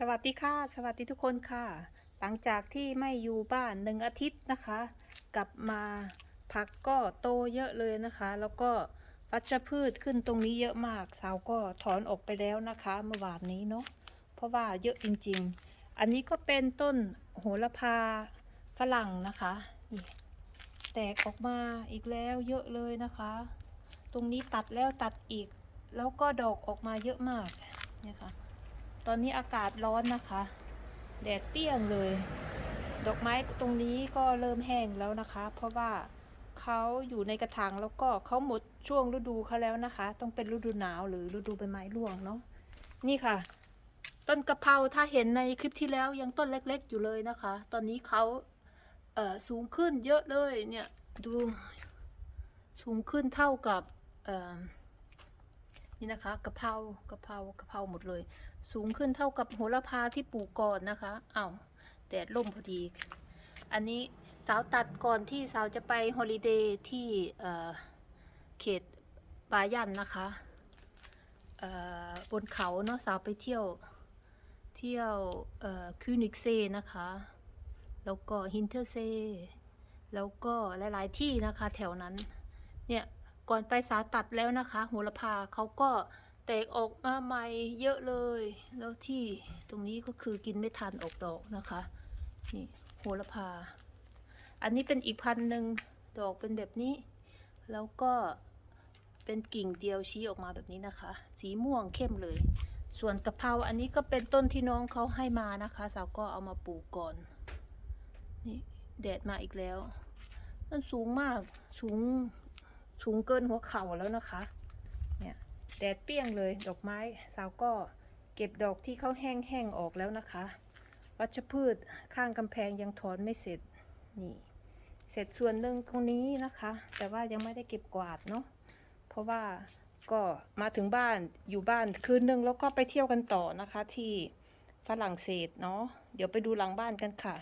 สวัสดีค่ะ สวัสดีทุกคนค่ะ หลังจากที่ไม่อยู่บ้านหนึ่งอาทิตย์นะคะ กลับมาผักก็โตเยอะเลยนะคะ แล้วก็วัชพืชขึ้นตรงนี้เยอะมาก สาวก็ถอนออกไปแล้วนะคะเมื่อวานนี้เนาะเพราะว่าเยอะจริง ๆ อันนี้ก็เป็นต้นโหระพาฝรั่งนะคะนี่แตกออกมาอีกแล้วเยอะเลยนะคะ ตรงนี้ตัดแล้วตัดอีก แล้วก็ดอกออกมาเยอะมากเนี่ยค่ะ ตอนนี้อากาศร้อนนะคะ แดดเปรี้ยงเลย ดอกไม้ตรงนี้ก็เริ่มแห้งแล้วนะคะ เพราะว่าเขาอยู่ในกระถางแล้วก็เขาหมดช่วงฤดูเขาแล้วนะคะ ต้องเป็นฤดูหนาวหรือฤดูใบไม้ร่วงเนาะนี่ค่ะ ต้นกะเพราถ้าเห็นในคลิปที่แล้วยังต้นเล็กๆอยู่เลยนะคะ ตอนนี้เขาเอ่อสูงขึ้นเยอะเลยเนี่ยดูสูงขึ้นเท่ากับนี่นะคะกะเพรากะเพรากะเพราหมดเลย สูงขึ้นเท่ากับโหระพาที่ปลูกก่อนนะคะอา้าวแดดล่มพอดี อันนี้สาวตัดก่อนที่สาวจะไปฮอลิเดย์ที่เขตบายันนะคะบนเขาเนาะสาวไปเที่ยวเที่ยวคูนิกเซนะคะ แล้วก็ฮินเทอร์เซ แล้วก็หลาย ๆ ที่นะคะแถวนั้น เนี่ย ก่อนไปสาตัดแล้วนะคะโหระพาเขาก็ แตกออกมาใหม่เยอะเลย แล้วที่ตรงนี้ก็คือกินไม่ทันออกดอกนะคะ นี่โหระพา อันนี้เป็นอีกพันหนึ่งดอกเป็นแบบนี้ แล้วก็เป็นกิ่งเดียวชี้ออกมาแบบนี้นะคะ สีม่วงเข้มเลย ส่วนกะเพราอันนี้ก็เป็นต้นที่น้องเขาให้มานะคะ สาวก็เอามาปลูกก่อน นี่แดดมาอีกแล้ว มันสูงมาก สูง สูงเกินหัวเข่าแล้วนะคะ แดดเปี้ยงเลยดอกไม้สาวก็เก็บดอกที่เขาแห้งๆออกแล้วนะคะ วัชพืชข้างกำแพงยังถอนไม่เสร็จนี่ เสร็จส่วนหนึ่งตรงนี้นะคะ แต่ว่ายังไม่ได้เก็บกวาดเนาะเพราะว่าก็มาถึงบ้านอยู่บ้านคืนนึงแล้วก็ไปเที่ยวกันต่อนะคะที่ฝรั่งเศสเนาะเดี๋ยวไปดูหลังบ้านกันค่ะ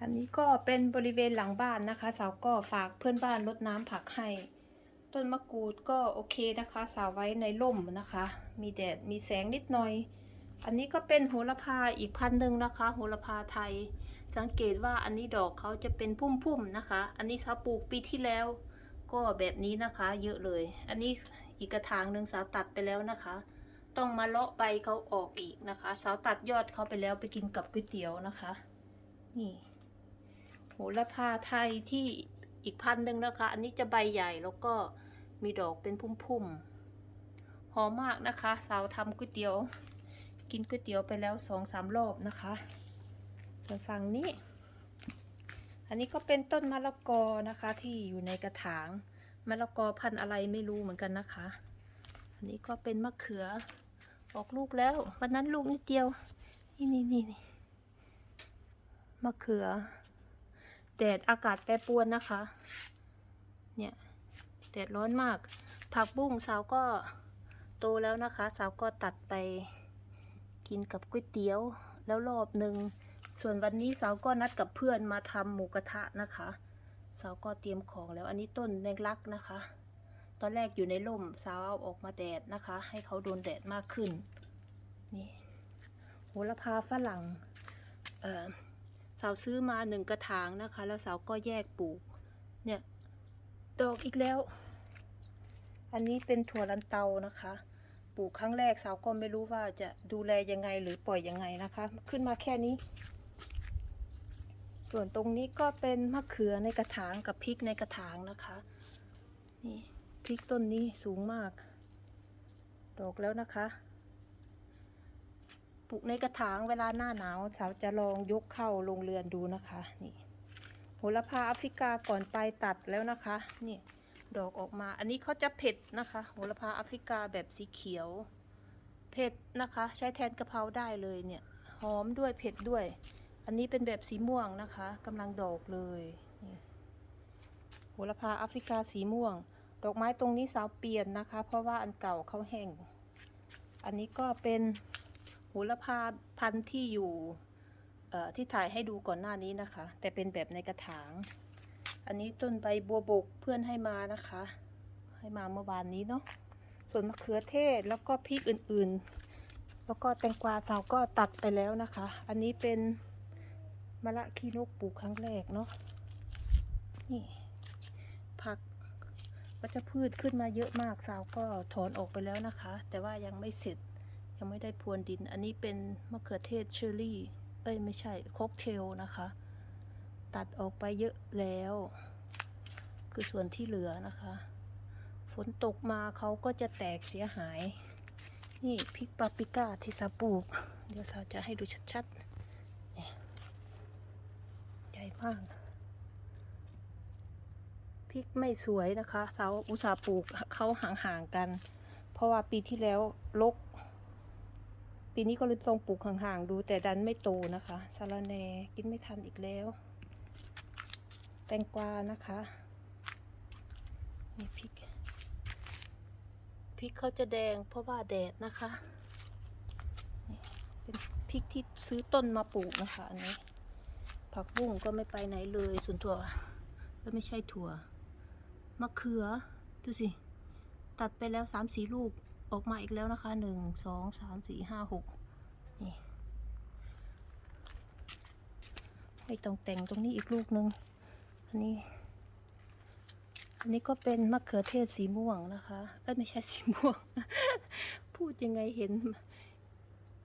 อันนี้ก็เป็นบริเวณหลังบ้านนะคะ สาวก็ฝากเพื่อนบ้านรดน้ำผักให้ ต้นมะกรูดก็โอเคนะคะ สาวไว้ในร่มนะคะ มีแดดมีแสงนิดหน่อย อันนี้ก็เป็นโหระพาอีกพันหนึ่งนะคะ โหระพาไทย สังเกตว่าอันนี้ดอกเขาจะเป็นพุ่มๆนะคะ อันนี้สาปลูกปีที่แล้ว ก็แบบนี้นะคะ เยอะเลย อันนี้อีกกระถางหนึ่งสาวตัดไปแล้วนะคะ ต้องมาเลาะใบเขาออกอีกนะคะสาวตัดยอดเขาไปแล้วไปกินกับก๋วยเตี๋ยวนะคะ นี่โหระพาไทยที่อีกพันหนึ่งนะคะ อันนี้จะใบใหญ่แล้วก็ มีดอกเป็นพุ่มๆ หอมมากนะคะ สาวทำก๋วยเตี๋ยว กินก๋วยเตี๋ยวไปแล้วสองสามรอบนะคะ ส่วนฝั่งนี้ อันนี้ก็เป็นต้นมะละกอนะคะที่อยู่ในกระถาง มะละกอพันธุ์อะไรไม่รู้เหมือนกันนะคะ อันนี้ก็เป็นมะเขือ ออกลูกแล้ว วันนั้นลูกนิดเดียว นี่นี่นี่นี่มะเขือ แดดอากาศแปรปรวนนะคะ เนี่ย แดดร้อนมาก ผักบุ้งสาวก็โตแล้วนะคะ สาวก็ตัดไปกินกับก๋วยเตี๋ยวแล้วรอบหนึ่งส่วนวันนี้สาวก็นัดกับเพื่อนมาทำหมูกระทะนะคะสาวก็เตรียมของแล้วอันนี้ต้นแมงลักนะคะ ตอนแรกอยู่ในร่มสาวเอาออกมาแดดนะคะ ให้เขาโดนแดดมากขึ้นนี่โหระพาฝรั่งเอ่อสาวซื้อมาหนึ่งกระถางนะคะ แล้วสาวก็แยกปลูกเนี่ยดอกอีกแล้ว อันนี้เป็นถั่วลันเตานะคะ ปลูกครั้งแรกสาวก็ไม่รู้ว่าจะดูแลยังไงหรือปล่อยยังไงนะคะ ขึ้นมาแค่นี้ ส่วนตรงนี้ก็เป็นมะเขือในกระถางกับพริกในกระถางนะคะ นี่พริกต้นนี้สูงมาก ดอกแล้วนะคะ ปลูกในกระถางเวลาหน้าหนาวสาวจะลองยกเข้าโรงเรือนดูนะคะ นี่โหระพาแอฟริกาก่อนไปตัดแล้วนะคะ นี่ ดอกออกมา อันนี้เขาจะเผ็ดนะคะโหระพาแอฟริกาแบบสีเขียว เผ็ดนะคะ ใช้แทนกะเพราได้เลยเนี่ย หอมด้วยเผ็ดด้วย อันนี้เป็นแบบสีม่วงนะคะกำลังดอกเลยโหระพาแอฟริกาสีม่วง ดอกไม้ตรงนี้สาวเปลี่ยนนะคะ เพราะว่าอันเก่าเขาแห้ง อันนี้ก็เป็นโหระพาพันธุ์ที่อยู่ที่ถ่ายให้ดูก่อนหน้านี้นะคะ แต่เป็นแบบในกระถาง อันนี้ต้นใบบัวบกเพื่อนให้มานะคะ ให้มาเมื่อวานนี้เนาะส่วนมะเขือเทศแล้วก็พริกอื่นๆ แล้วก็แตงกวาสาวก็ตัดไปแล้วนะคะ อันนี้เป็นมะละขี้นกปลูกครั้งแรกเนาะนี่ผักวัชพืชขึ้นมาเยอะมากสาวก็ถอนออกไปแล้วนะคะ แต่ว่ายังไม่เสร็จยังไม่ได้พรวนดิน อันนี้เป็นมะเขือเทศเชอร์รี่ เอ้ยไม่ใช่โคกเทลนะคะ ตัดออกไปเยอะแล้ว คือส่วนที่เหลือนะคะ ฝนตกมาเขาก็จะแตกเสียหาย นี่พริกปาปิก้าที่สาปลูก เดี๋ยวสาวจะให้ดูชัดๆนี่ใหญ่มากพริกไม่สวยนะคะสาวอุตสาห์ปลูกเขาห่างๆกัน เพราะว่าปีที่แล้วลกปีนี้ก็เลยลองปลูกห่างๆดูแต่ดันไม่โตนะคะสาระแนกินไม่ทันอีกแล้ว ตงกวานะคะนี่พริกพริกเขาจะแดงเพราะว่าแดดนะคะนี่เป็นพริกที่ซื้อต้นมาปลูกนะคะอันนี้ผักบุ้งก็ไม่ไปไหนเลยส่วนถั่วก็ไม่ใช่ถั่วมะเขือดูสิตัดไปแล้วสามสีลูกออกมาอีกแล้วนะคะหนึ่งสองสามสี่ห้าหกนี่ไม่ต้องแต่งตรงนี้อีกลูกหนึ่ง อันนี้ อันนี้ก็เป็นมะเขือเทศสีม่วงนะคะ เอ้ยไม่ใช่สีม่วง พูดยังไงเห็น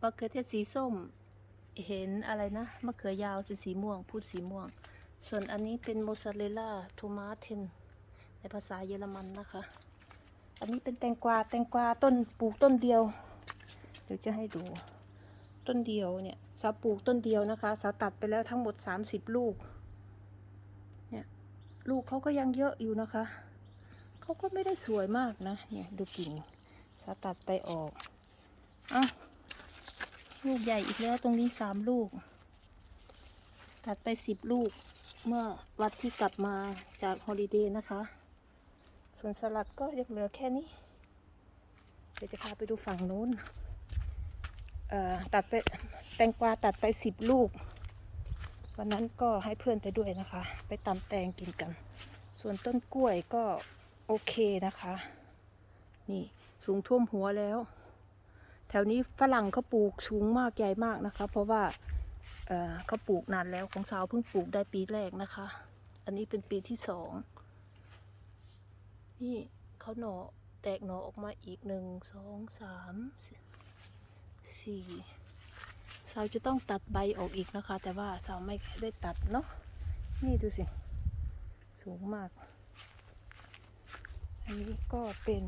มะเขือเทศสีส้ม เห็นอะไรนะมะเขือยาวเป็นสีม่วง พูดสีม่วง ส่วนอันนี้เป็นโมซาเรลล่าโทมาเทนในภาษาเยอรมันนะคะ อันนี้เป็นแตงกวา แตงกวาต้นปลูกต้นเดียว เดี๋ยวจะให้ดู ต้นเดียวเนี่ย สาวปลูกต้นเดียวนะคะ สาวตัดไปแล้วทั้งหมด 30 ลูก ลูกเขาก็ยังเยอะอยู่นะคะ เขาก็ไม่ได้สวยมากนะ เนี่ยดูกิ่งสาตัดไปออกอ้าวลูกใหญ่อีกแล้วตรงนี้สามลูก ตัดไปสิบลูกเมื่อวัดที่กลับมาจากฮอลิเดย์นะคะ ส่วนสลัดก็ยังเหลือแค่นี้ เดี๋ยวจะพาไปดูฝั่งนู้นเอ่อตัดไปแตงกวาตัดไปสิบลูก วันนั้นก็ให้เพื่อนไปด้วยนะคะ ไปตำแตงกินกัน ส่วนต้นกล้วยก็โอเคนะคะ นี่สูงท่วมหัวแล้ว แถวนี้ฝรั่งเขาปลูกสูงมากใหญ่มากนะคะ เพราะว่าเเขาปลูกนานแล้วของสาวเพิ่งปลูกได้ปีแรกนะคะ อันนี้เป็นปีที่สองนี่เขาหน่อแตกหน่อออกมาอีกหนึ่งสองสามสี่ สาจะต้องตัดใบออกอีกนะคะ แต่ว่าสาวไม่ได้ตัดเนาะนี่ดูสิ สูงมาก อันนี้ก็เป็น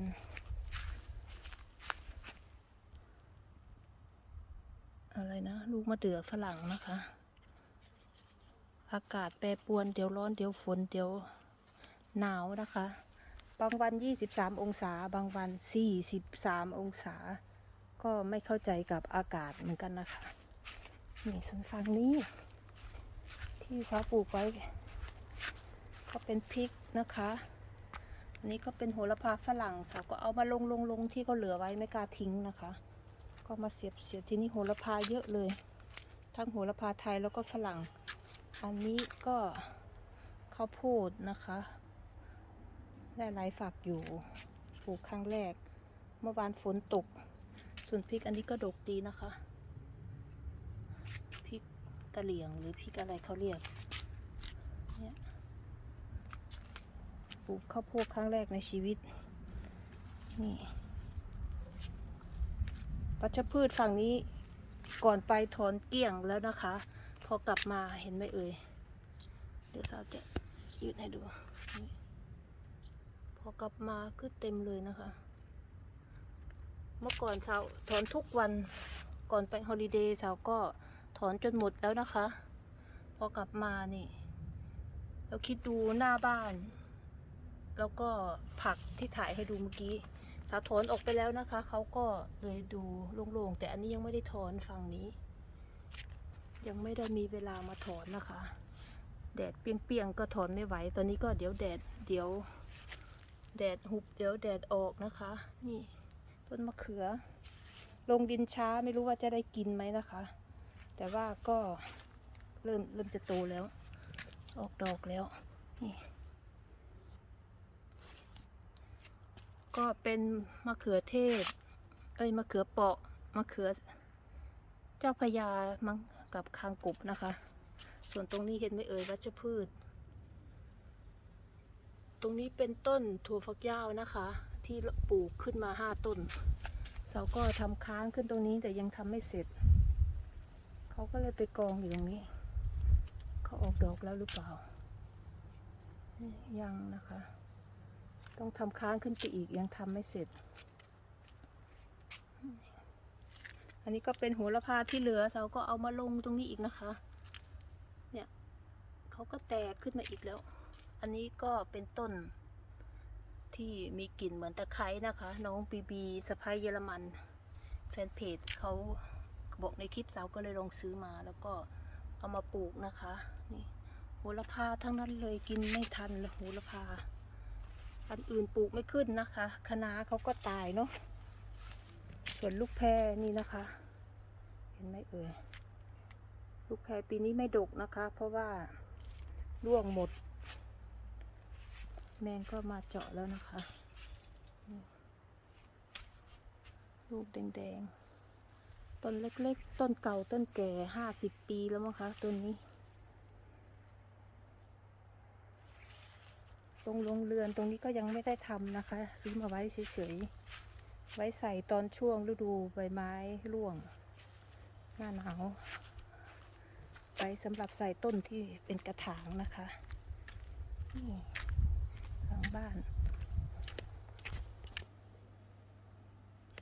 อะไรนะ ลูกมะเดื่อฝรั่งนะคะ อากาศแปรปรวนเดี๋ยวร้อนเดี๋ยวฝนเดี๋ยวหนาวนะคะ บางวัน 23 องศา บางวัน 43 องศา ก็ไม่เข้าใจกับอากาศเหมือนกันนะคะ นี่ส่วนฝั่งนี้ ที่เขาปลูกไว้ ก็เป็นพริกนะคะอันนี้ก็เป็นโหระพาฝรั่งสาวก็เอามาลงลงลงที่เขาเหลือไว้ไม่กล้าทิ้งนะคะ ก็มาเสียบเสียบที่นี่โหระพาเยอะเลย ทั้งโหระพาไทยแล้วก็ฝรั่ง อันนี้ก็ข้าวโพดนะคะได้หลายฝักอยู่ปลูกครั้งแรก เมื่อวานฝนตก ส่วนพริกอันนี้ก็ดกดีนะคะ กะเหรี่ยงหรือพริกอะไรเขาเรียกเนี่ยปลูกข้าวโพดครั้งแรกในชีวิต นี่วัชพืชฝั่งนี้ก่อนไปถอนเกลี้ยงแล้วนะคะ พอกลับมาเห็นไหมเอ่ย เดี๋ยวสาวจะยืดให้ดู พอกลับมาคือเต็มเลยนะคะ เมื่อก่อนสาวถอนทุกวันก่อนไปฮอลิเดย์สาวก็ ถอนจนหมดแล้วนะคะ พอกลับมานี่ เราคิดดูหน้าบ้าน แล้วก็ผักที่ถ่ายให้ดูเมื่อกี้สาถอนออกไปแล้วนะคะ เขาก็เลยดูโล่งๆแต่อันนี้ยังไม่ได้ถอนฝั่งนี้ ยังไม่ได้มีเวลามาถอนนะคะ แดดเปียงๆก็ถอนไม่ไหว ตอนนี้ก็เดี๋ยวแดดเดี๋ยว แดดหุบเดี๋ยวแดดออกนะคะ นี่ต้นมะเขือ ลงดินช้าไม่รู้ว่าจะได้กินไหมนะคะ แต่ว่าก็เริ่มเริ่มจะโตแล้ว ออกดอกแล้วนี่ก็เป็นมะเขือเทศ เอ้ยมะเขือเปาะมะเขือ เจ้าพญามังกับคางกบนะคะ ส่วนตรงนี้เห็นไหมเอ่ยวัชพืช ตรงนี้เป็นต้นถั่วฝักยาวนะคะ ที่ปลูกขึ้นมาห้าต้นเสาก็ทำค้างขึ้นตรงนี้แต่ยังทำไม่เสร็จ เขาก็เลยไปกองอยู่ตรงนี้ เขาออกดอกแล้วหรือเปล่า ยังนะคะ ต้องทำค้างขึ้นไปอีกยังทำไม่เสร็จ อันนี้ก็เป็นโหัวละพาที่เหลือเราก็เอามาลงตรงนี้อีกนะคะ เนี่ยเขาก็แตกขึ้นมาอีกแล้ว อันนี้ก็เป็นต้นที่มีกลิ่นเหมือนตะไคร้นะคะ น้องบีบีสะพายเยอรมัน แฟนเพจเขา บอกในคลิปสาวก็เลยลองซื้อมา แล้วก็เอามาปลูกนะคะ นี่โหระพาทั้งนั้นเลยกินไม่ทันโหระพาอันอื่นปลูกไม่ขึ้นนะคะคะน้าเขาก็ตายเนาะส่วนลูกแพรนี่นะคะ เห็นไหมเอ่ยลูกแพรปีนี้ไม่ดกนะคะ เพราะว่าร่วงหมด แมงก็มาเจาะแล้วนะคะ ลูกแดงๆ ต้นเล็กๆ ต้นเก่าต้นแก่ห้าสิบปีแล้วมั้งคะต้นนี้ ตรงโรงเรือนตรงนี้ก็ยังไม่ได้ทำนะคะ ซื้อมาไว้เฉยๆ ไว้ใส่ตอนช่วงฤดูใบไม้ร่วง หน้าหนาวไว้สำหรับใส่ต้นที่เป็นกระถางนะคะนี่หลังบ้าน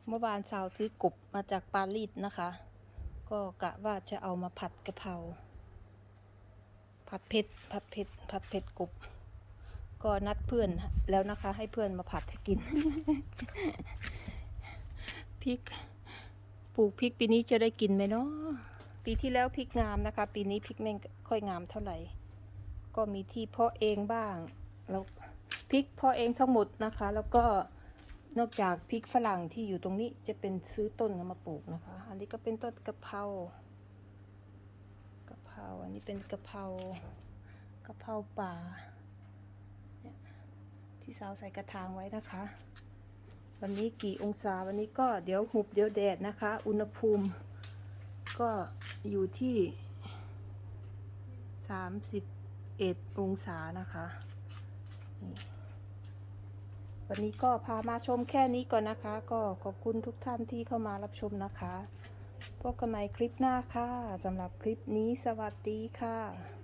เมื่อวานสาวซื้อกบมาจากปารีสนะคะ ก็กะว่าจะเอามาผัดกะเพราผัดเผ็ดผัดเผ็ดผัดเผ็ดกบก็นัดเพื่อนแล้วนะคะ ให้เพื่อนมาผัดให้กินพริกปลูกพริกปีนี้จะได้กินไหมเนาะปีที่แล้วพริกงามนะคะ ปีนี้พริกไม่ค่อยงามเท่าไหร่ ก็มีที่เพาะเองบ้างแล้วพริกเพาะเองทั้งหมดนะคะ แล้วก็ นอกจากพริกฝรั่งที่อยู่ตรงนี้จะเป็นซื้อต้นมาปลูกนะคะ อันนี้ก็เป็นต้นกะเพรากะเพราอันนี้เป็นกะเพรากะเพราป่าที่สาวใส่กระถางไว้นะคะ วันนี้กี่องศาวันนี้ก็เดี๋ยวหุบเดี๋ยวแดดนะคะ อุณหภูมิก็อยู่ที่ 31 องศานะคะนี่ วันนี้ก็พามาชมแค่นี้ก่อนนะคะ ก็ขอบคุณทุกท่านที่เข้ามารับชมนะคะ พบกันใหม่คลิปหน้าค่ะสำหรับคลิปนี้สวัสดีค่ะ